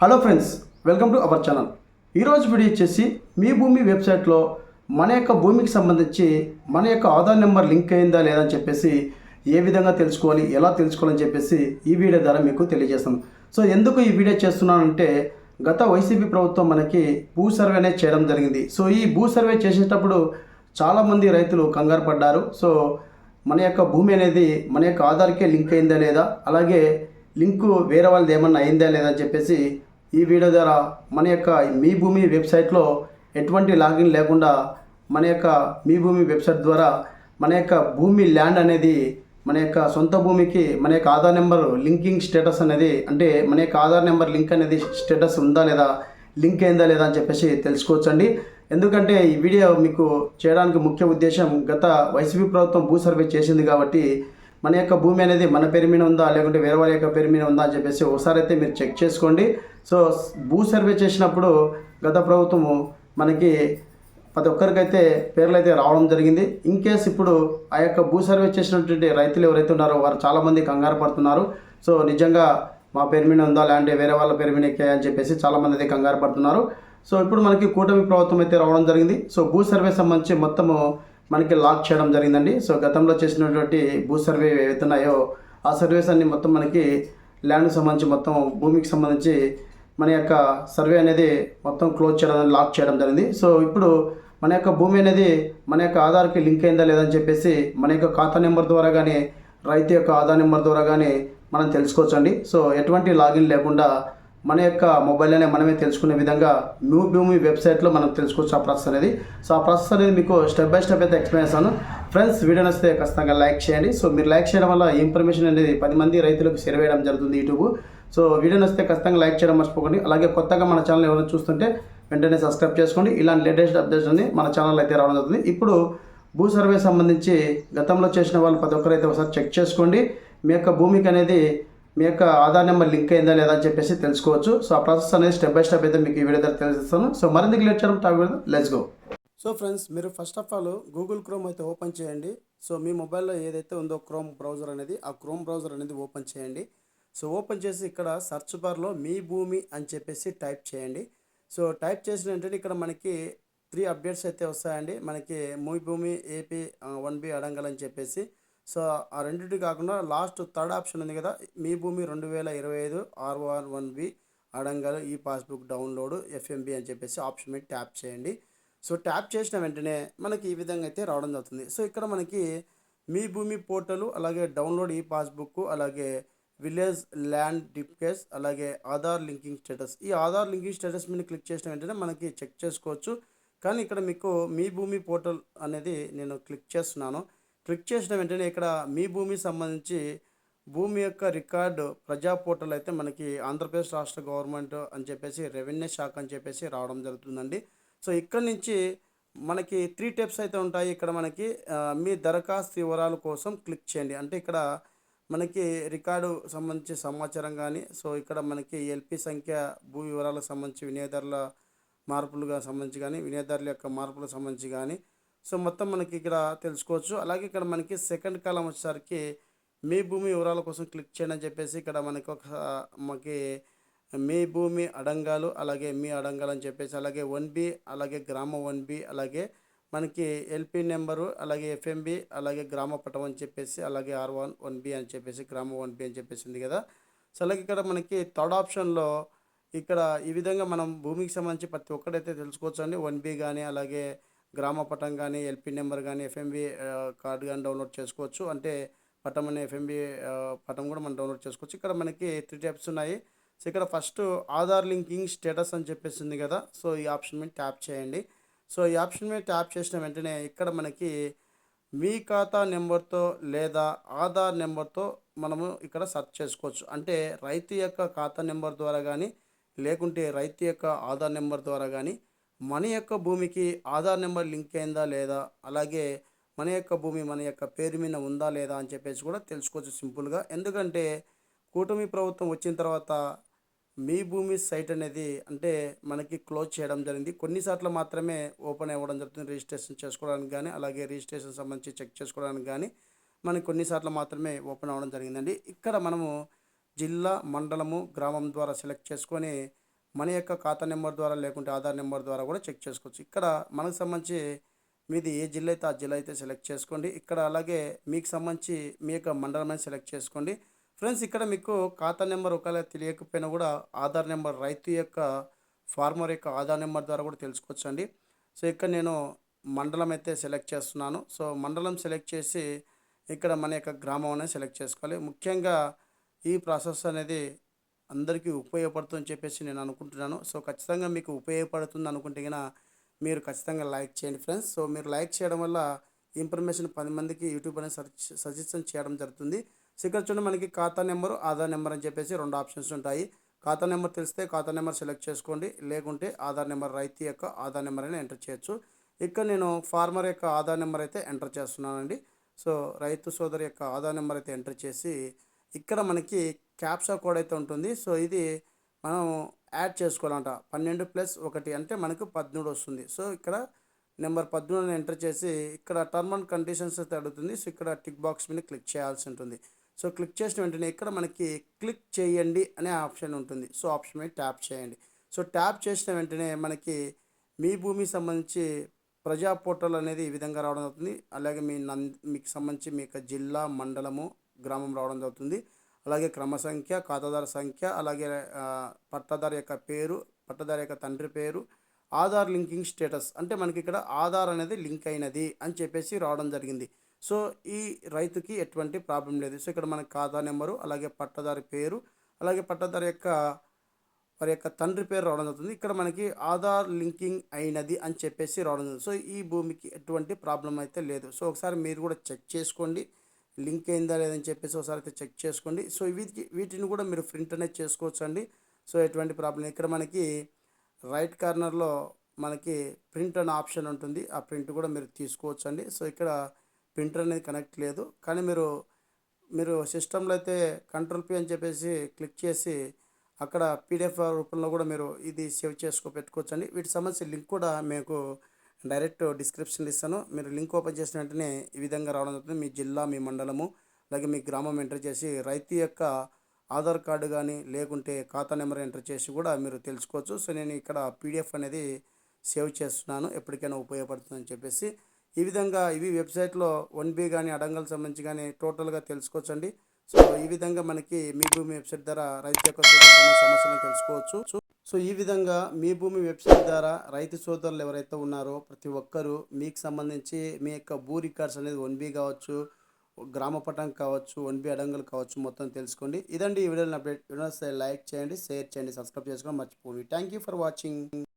Hello friends welcome to our channel ఈరోజు video వచ్చేసి మీ భూమి వెబ్సైట్లో మన యొక్క భూమికి సంబంధించి మన యొక్క ఆధార్ నెంబర్ లింక్ అయిందా లేదా అని చెప్పేసి ఏ విధంగా తెలుసుకోవాలి ఎలా తెలుసుకోవాలని చెప్పేసి ఈ వీడియో ద్వారా మీకు తెలియజేస్తాను సో ఎందుకు ఈ వీడియో చేస్తున్నానంటే గత వైసీపీ ప్రభుత్వం మనకి భూ సర్వే అనేది చేయడం జరిగింది. సో ఈ భూ సర్వే చేసేటప్పుడు చాలామంది రైతులు కంగారు పడ్డారు. సో మన యొక్క భూమి అనేది మన యొక్క ఆధార్కే లింక్ అయిందా లేదా అలాగే లింకు వేరే వాళ్ళది ఏమన్నా అయిందా లేదా అని చెప్పేసి ఈ వీడియో ద్వారా మన యొక్క మీ భూమి వెబ్సైట్లో ఎటువంటి లాగిన్ లేకుండా మన యొక్క మీ భూమి వెబ్సైట్ ద్వారా మన యొక్క భూమి ల్యాండ్ అనేది మన యొక్క సొంత భూమికి మన యొక్క ఆధార్ నెంబర్ లింకింగ్ స్టేటస్ అనేది అంటే మన యొక్క ఆధార్ నెంబర్ లింక్ అనేది స్టేటస్ ఉందా లేదా లింక్ అయిందా లేదా అని చెప్పేసి తెలుసుకోవచ్చండి. ఎందుకంటే ఈ వీడియో మీకు చేయడానికి ముఖ్య ఉద్దేశం గత వైసీపీ ప్రభుత్వం భూ సర్వే చేసింది కాబట్టి మన యొక్క భూమి అనేది మన పేరు మీద ఉందా లేకుంటే వేరే వారి యొక్క పేరు మీద ఉందా అని చెప్పేసి ఒకసారి అయితే మీరు చెక్ చేసుకోండి. సో భూ సర్వే చేసినప్పుడు గత ప్రభుత్వము మనకి ప్రతి ఒక్కరికైతే పేర్లు అయితే రావడం జరిగింది. ఇన్ కేస్ ఇప్పుడు ఆ యొక్క భూ సర్వే చేసినటువంటి రైతులు ఎవరైతే ఉన్నారో వారు చాలామంది కంగారు పడుతున్నారు. సో నిజంగా మా పేరు మీద ఉందా లేదంటే వేరే వాళ్ళ పేరు మీద ఎక్కాయా అని చెప్పేసి చాలామంది అయితే కంగారు పడుతున్నారు. సో ఇప్పుడు మనకి కూటమి ప్రభుత్వం అయితే రావడం జరిగింది. సో భూ సర్వే సంబంధించి మొత్తము మనకి లాక్ చేయడం జరిగిందండి. సో గతంలో చేసినటువంటి భూ సర్వే ఏవైతున్నాయో ఆ సర్వేస్ అన్ని మొత్తం మనకి ల్యాండ్కి సంబంధించి మొత్తం భూమికి సంబంధించి మన యొక్క సర్వే అనేది మొత్తం క్లోజ్ చేయడం లాక్ చేయడం జరిగింది. సో ఇప్పుడు మన యొక్క భూమి అనేది మన యొక్క ఆధార్కి లింక్ అయిందా లేదని చెప్పేసి మన యొక్క ఖాతా నెంబర్ ద్వారా కానీ రైతు యొక్క ఆధార్ నెంబర్ ద్వారా కానీ మనం తెలుసుకోవచ్చండి. సో ఎటువంటి లాగిన్ లేకుండా మన యొక్క మొబైల్లోనే మనమే తెలుసుకునే విధంగా న్యూ భూమి వెబ్సైట్లో మనం తెలుసుకోవచ్చు ఆ ప్రాసెస్ అనేది. సో ఆ ప్రాసెస్ అనేది మీకు స్టెప్ బై స్టెప్ అయితే ఎక్స్ప్లెయిన్ చేస్తాను. ఫ్రెండ్స్ వీడియో నచ్చితే ఖచ్చితంగా లైక్ చేయండి. సో మీరు లైక్ చేయడం వల్ల ఇన్ఫర్మేషన్ అనేది పది మంది రైతులకు షేర్ వేయడం జరుగుతుంది యూట్యూబ్. సో వీడియో నచ్చితే ఖచ్చితంగా లైక్ చేయడం మర్చిపోకండి. అలాగే కొత్తగా మన ఛానల్ ఎవరైనా చూస్తుంటే వెంటనే సబ్స్క్రైబ్ చేసుకోండి. ఇలాంటి లేటెస్ట్ అప్డేట్స్ అన్ని మన ఛానల్ అయితే రావడం జరుగుతుంది. ఇప్పుడు భూ సర్వే సంబంధించి గతంలో చేసిన వాళ్ళు ప్రతి ఒక్కరైతే ఒకసారి చెక్ చేసుకోండి. మీ యొక్క భూమికి అనేది మీ యొక్క ఆధార్ నెంబర్ లింక్ అయిందా లేదా అని చెప్పేసి తెలుసుకోవచ్చు. సో ఆ ప్రాసెస్ అనేది స్టెప్ బై స్టెప్ అయితే మీకు ఈ వీడియో ద్వారా తెలియజేస్తాను. సో మరింత లేట్ చేయడం topic let's go. So friends మీరు first of all Google Chrome అయితే ఓపెన్ చేయండి. సో మీ మొబైల్లో ఏదైతే ఉందో క్రోమ్ బ్రౌజర్ అనేది ఆ క్రోమ్ బ్రౌజర్ అనేది ఓపెన్ చేయండి. సో ఓపెన్ చేసి ఇక్కడ సర్చ్ బార్లో మీ భూమి అని చెప్పేసి టైప్ చేయండి. సో టైప్ చేసిన వెంటనే ఇక్కడ మనకి త్రీ అప్డేట్స్ అయితే వస్తాయండి. మనకి మీ భూమి ఏపీ వన్ బి అడంగల్ అని చెప్పేసి. సో ఆ రెండింటి కాకుండా లాస్ట్ థర్డ్ ఆప్షన్ ఉంది కదా మీ భూమి రెండు వేల ఇరవై ఐదు ఆర్ఓఆర్ వన్ బి అడంగల్ ఈ పాస్బుక్ డౌన్లోడ్ ఎఫ్ఎంబి అని చెప్పేసి ఆప్షన్ మీద ట్యాప్ చేయండి. సో ట్యాప్ చేసిన వెంటనే మనకి ఈ విధంగా అయితే రావడం జరుగుతుంది. సో ఇక్కడ మనకి మీ భూమి పోర్టల్ అలాగే డౌన్లోడ్ ఈ పాస్బుక్ అలాగే విలేజ్ ల్యాండ్ డిప్కేస్ అలాగే ఆధార్ లింకింగ్ స్టేటస్. ఈ ఆధార్ లింకింగ్ స్టేటస్ మీద క్లిక్ చేసిన వెంటనే మనకి చెక్ చేసుకోవచ్చు. కానీ ఇక్కడ మీకు మీ భూమి పోర్టల్ అనేది నేను క్లిక్ చేస్తున్నాను. క్లిక్ చేసిన వెంటనే ఇక్కడ మీ భూమి సంబంధించి భూమి యొక్క రికార్డు ప్రజా పోర్టల్ అయితే మనకి ఆంధ్రప్రదేశ్ రాష్ట్ర గవర్నమెంట్ అని చెప్పేసి రెవెన్యూ శాఖ అని చెప్పేసి రావడం జరుగుతుందండి. సో ఇక్కడ నుంచి మనకి త్రీ టెప్స్ అయితే ఉంటాయి. ఇక్కడ మనకి మీ దరఖాస్తు వివరాల కోసం క్లిక్ చేయండి. అంటే ఇక్కడ మనకి రికార్డు సంబంధించి సమాచారం కానీ సో ఇక్కడ మనకి ఎల్పి సంఖ్య భూ వివరాలకు సంబంధించి వినియోగదారుల మార్పులుగా సంబంధించి కానీ వినియోగదారుల యొక్క మార్పులకు సంబంధించి కానీ సో మొత్తం మనకి ఇక్కడ తెలుసుకోవచ్చు. అలాగే ఇక్కడ మనకి సెకండ్ కాలం వచ్చేసరికి మీ భూమి వివరాల కోసం క్లిక్ చేయండి అని చెప్పేసి ఇక్కడ మనకి ఒక మనకి మీ భూమి అడంగాలు అలాగే మీ అడంగాలు అని చెప్పేసి అలాగే వన్ బి అలాగే గ్రామ వన్ బి అలాగే మనకి ఎల్పి నెంబరు అలాగే ఎఫ్ఎంబి అలాగే గ్రామ పటం అని చెప్పేసి అలాగే ఆర్ వన్ వన్ బి అని చెప్పేసి గ్రామ వన్ బి అని చెప్పేసి ఉంది కదా. సో అలాగే ఇక్కడ మనకి థర్డ్ ఆప్షన్లో ఇక్కడ ఈ విధంగా మనం భూమికి సంబంధించి ప్రతి ఒక్కడైతే తెలుసుకోవచ్చు అండి. వన్ బి కానీ అలాగే గ్రామ పటం కానీ ఎల్పి నెంబర్ కానీ ఎఫ్ఎంబి కార్డు కానీ డౌన్లోడ్ చేసుకోవచ్చు. అంటే పటం అనే ఎఫ్ఎంబి పటం కూడా మనం డౌన్లోడ్ చేసుకోవచ్చు. ఇక్కడ మనకి త్రీ టైప్స్ ఉన్నాయి. సో ఇక్కడ ఫస్ట్ ఆధార్ లింకింగ్ స్టేటస్ అని చెప్పేసి ఉంది కదా. సో ఈ ఆప్షన్ మీద ట్యాప్ చేయండి. సో ఈ ఆప్షన్ మీద ట్యాప్ చేసిన వెంటనే ఇక్కడ మనకి మీ ఖాతా నెంబర్తో లేదా ఆధార్ నెంబర్తో మనము ఇక్కడ సెర్చ్ చేసుకోవచ్చు. అంటే రైతు యొక్క ఖాతా నెంబర్ ద్వారా కానీ లేకుంటే రైతు యొక్క ఆధార్ నెంబర్ ద్వారా కానీ మన యొక్క భూమికి ఆధార్ నెంబర్ లింక్ అయిందా లేదా అలాగే మన యొక్క భూమి మన యొక్క పేరు మీద ఉందా లేదా అని చెప్పేసి కూడా తెలుసుకోవచ్చు సింపుల్గా. ఎందుకంటే కూటమి ప్రభుత్వం వచ్చిన తర్వాత మీ భూమి సైట్ అనేది అంటే మనకి క్లోజ్ చేయడం జరిగింది. కొన్నిసార్లు మాత్రమే ఓపెన్ అవ్వడం జరుగుతుంది. రిజిస్ట్రేషన్ చేసుకోవడానికి కానీ అలాగే రిజిస్ట్రేషన్ సంబంధించి చెక్ చేసుకోవడానికి కానీ మనకి కొన్నిసార్లు మాత్రమే ఓపెన్ అవ్వడం జరిగిందండి. ఇక్కడ మనము జిల్లా మండలము గ్రామం ద్వారా సెలెక్ట్ చేసుకొని మన యొక్క ఖాతా నెంబర్ ద్వారా లేకుంటే ఆధార్ నెంబర్ ద్వారా కూడా చెక్ చేసుకోవచ్చు. ఇక్కడ మనకు సంబంధించి మీది ఏ జిల్లా అయితే ఆ జిల్లా అయితే సెలెక్ట్ చేసుకోండి. ఇక్కడ అలాగే మీకు సంబంధించి మీ యొక్క మండలం అనేది సెలెక్ట్ చేసుకోండి. ఫ్రెండ్స్ ఇక్కడ మీకు ఖాతా నెంబర్ ఒకవేళ తెలియకపోయినా కూడా ఆధార్ నెంబర్ రైతు యొక్క ఫార్మర్ యొక్క ఆధార్ నెంబర్ ద్వారా కూడా తెలుసుకోవచ్చు అండి సో ఇక్కడ నేను మండలం అయితే సెలెక్ట్ చేస్తున్నాను. సో మండలం సెలెక్ట్ చేసి ఇక్కడ మన యొక్క గ్రామం అనేది సెలెక్ట్ చేసుకోవాలి. ముఖ్యంగా ఈ ప్రాసెస్ అనేది అందరికీ ఉపయోగపడుతుందని చెప్పేసి నేను అనుకుంటున్నాను. సో ఖచ్చితంగా మీకు ఉపయోగపడుతుంది అనుకుంటే కనుక మీరు ఖచ్చితంగా లైక్ చేయండి ఫ్రెండ్స్. సో మీరు లైక్ చేయడం వల్ల ఇన్ఫర్మేషన్ పది మందికి యూట్యూబ్ అనేది సజెషన్ చేయడం జరుగుతుంది. సో ఇక్కడ చూడండి మనకి ఖాతా నెంబరు ఆధార్ నెంబర్ అని చెప్పేసి రెండు ఆప్షన్స్ ఉంటాయి. ఖాతా నెంబర్ తెలిస్తే ఖాతా నెంబర్ సెలెక్ట్ చేసుకోండి. లేకుంటే ఆధార్ నెంబర్ రైతు యొక్క ఆధార్ నెంబర్ అయినా ఎంటర్ చేయొచ్చు. ఇక్కడ నేను ఫార్మర్ యొక్క ఆధార్ నెంబర్ అయితే ఎంటర్ చేస్తున్నానండి. సో రైతు సోదరి యొక్క ఆధార్ నెంబర్ అయితే ఎంటర్ చేసి ఇక్కడ మనకి క్యాప్సా కోడ్ అయితే ఉంటుంది. సో ఇది మనం యాడ్ చేసుకోవాలంట. పన్నెండు ప్లస్ ఒకటి అంటే మనకు పద్మూడు వస్తుంది. సో ఇక్కడ నెంబర్ పద్మూడుని ఎంటర్ చేసి ఇక్కడ టర్మ్ అండ్ కండిషన్స్ అయితే అడుగుతుంది. సో ఇక్కడ టిక్ బాక్స్ మీద క్లిక్ చేయాల్సి ఉంటుంది. సో క్లిక్ చేసిన వెంటనే ఇక్కడ మనకి క్లిక్ చేయండి అనే ఆప్షన్ ఉంటుంది. సో ఆప్షన్ మీద ట్యాప్ చేయండి. సో ట్యాప్ చేసిన వెంటనే మనకి మీ భూమికి సంబంధించి ప్రజా పోర్టల్ అనేది ఈ విధంగా రావడం జరుగుతుంది. అలాగే మీ నం మీకు సంబంధించి మీ యొక్క జిల్లా మండలము గ్రామం రావడం జరుగుతుంది. అలాగే క్రమ సంఖ్య ఖాతాదారు సంఖ్య అలాగే పట్టాదారు యొక్క పేరు పట్టదారు యొక్క తండ్రి పేరు ఆధార్ లింకింగ్ స్టేటస్. అంటే మనకి ఇక్కడ ఆధార్ అనేది లింక్ అయినది అని చెప్పేసి రావడం జరిగింది. సో ఈ రైతుకి ఎటువంటి ప్రాబ్లం లేదు. సో ఇక్కడ మనకి ఖాతా నెంబరు అలాగే పట్టదారి పేరు అలాగే పట్టదారి యొక్క వారి యొక్క తండ్రి పేరు రావడం జరుగుతుంది. ఇక్కడ మనకి ఆధార్ లింకింగ్ అయినది అని చెప్పేసి రావడం జరుగుతుంది. సో ఈ భూమికి ఎటువంటి ప్రాబ్లం అయితే లేదు. సో ఒకసారి మీరు కూడా చెక్ చేసుకోండి. లింక్ అయిందా లేదని చెప్పేసి ఒకసారి అయితే చెక్ చేసుకోండి. సో వీటికి వీటిని కూడా మీరు ప్రింట్ అనేది చేసుకోవచ్చు అండి సో ఎటువంటి ప్రాబ్లం ఇక్కడ మనకి రైట్ కార్నర్లో మనకి ప్రింట్ అనే ఆప్షన్ ఉంటుంది. ఆ ప్రింట్ కూడా మీరు తీసుకోవచ్చు అండి సో ఇక్కడ ప్రింటర్ అనేది కనెక్ట్ లేదు. కానీ మీరు మీరు సిస్టంలో అయితే కంట్రోల్ పి అని చెప్పేసి క్లిక్ చేసి అక్కడ పీడిఎఫ్ రూపంలో కూడా మీరు ఇది సేవ్ చేసుకో పెట్టుకోవచ్చు అండి వీటి సంబంధించిన లింక్ కూడా మీకు డైరెక్ట్ డిస్క్రిప్షన్ ఇస్తాను. మీరు లింక్ ఓపెన్ చేసిన వెంటనే ఈ విధంగా రావడం జరుగుతుంది. మీ జిల్లా మీ మండలము అలాగే మీ గ్రామం ఎంటర్ చేసి రైతు యొక్క ఆధార్ కార్డు కానీ లేకుంటే ఖాతా నెంబర్ ఎంటర్ చేసి కూడా మీరు తెలుసుకోవచ్చు. సో నేను ఇక్కడ పీడిఎఫ్ అనేది సేవ్ చేస్తున్నాను. ఎప్పటికైనా ఉపయోగపడుతుందని చెప్పేసి ఈ విధంగా ఇవి వెబ్సైట్లో వన్ బి కానీ అడంగల్ సంబంధించి కానీ టోటల్గా తెలుసుకోవచ్చండి. సో ఈ విధంగా మనకి మీ భూమి వెబ్సైట్ ద్వారా రైతు యొక్క సమస్యలను తెలుసుకోవచ్చు. సో సో ఈ విధంగా మీ భూమి వెబ్సైట్ ద్వారా రైతు సోదరులు ఎవరైతే ఉన్నారో ప్రతి ఒక్కరూ మీకు సంబంధించి మీ యొక్క భూ రికార్డ్స్ అనేది వన్ బి కావచ్చు గ్రామ పటం కావచ్చు వన్ బి అడంగులు కావచ్చు మొత్తం తెలుసుకోండి. ఇదండి ఈ వీడియోని అప్డేట్. వీడియో లైక్ చేయండి షేర్ చేయండి సబ్స్క్రైబ్ చేసుకోండి మర్చిపోండి థ్యాంక్ యూ ఫర్ వాచింగ్.